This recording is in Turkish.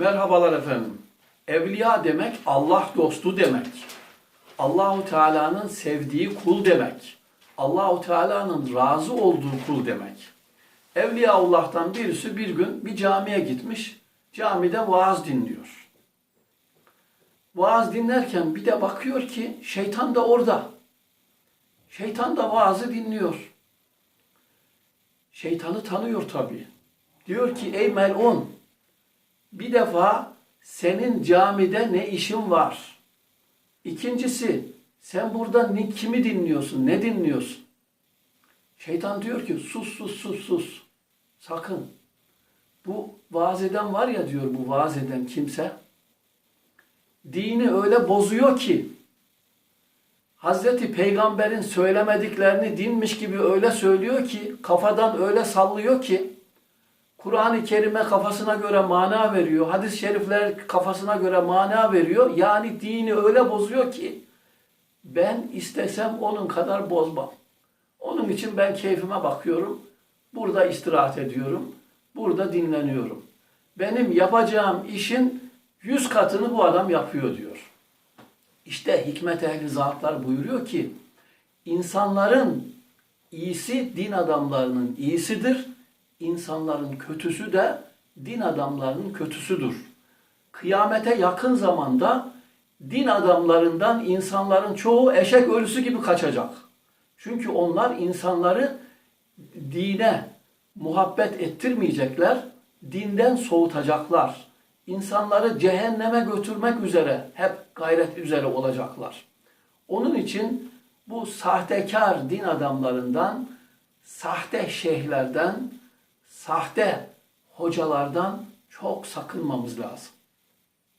Merhabalar efendim. Evliya demek Allah dostu demek. Allahu Teala'nın sevdiği kul demek. Allahu Teala'nın razı olduğu kul demek. Evliyaullah'tan birisi bir gün bir camiye gitmiş. Camide vaaz dinliyor. Vaaz dinlerken bir de bakıyor ki şeytan da orada. Şeytan da vaazı dinliyor. Şeytanı tanıyor tabii. Diyor ki ey melun bir defa senin camide ne işin var? İkincisi sen burada ne, kimi dinliyorsun, ne dinliyorsun? Şeytan diyor ki sus sus sus sus. Sakın. Bu vaaz eden var ya diyor bu vaaz eden kimse. Dini öyle bozuyor ki Hazreti Peygamber'in söylemediklerini dinmiş gibi öyle söylüyor ki kafadan öyle sallıyor ki Kur'an-ı Kerim'e kafasına göre mana veriyor. Hadis-i şerifler kafasına göre mana veriyor. Yani dini öyle bozuyor ki ben istesem onun kadar bozmam. Onun için ben keyfime bakıyorum. Burada istirahat ediyorum. Burada dinleniyorum. Benim yapacağım işin yüz katını bu adam yapıyor diyor. İşte hikmet ehli zatlar buyuruyor ki insanların iyisi din adamlarının iyisidir. İnsanların kötüsü de din adamlarının kötüsüdür. Kıyamete yakın zamanda din adamlarından insanların çoğu eşek ölüsü gibi kaçacak. Çünkü onlar insanları dine muhabbet ettirmeyecekler, dinden soğutacaklar. İnsanları cehenneme götürmek üzere hep gayret üzere olacaklar. Onun için bu sahtekar din adamlarından, sahte şeyhlerden, sahte hocalardan çok sakınmamız lazım.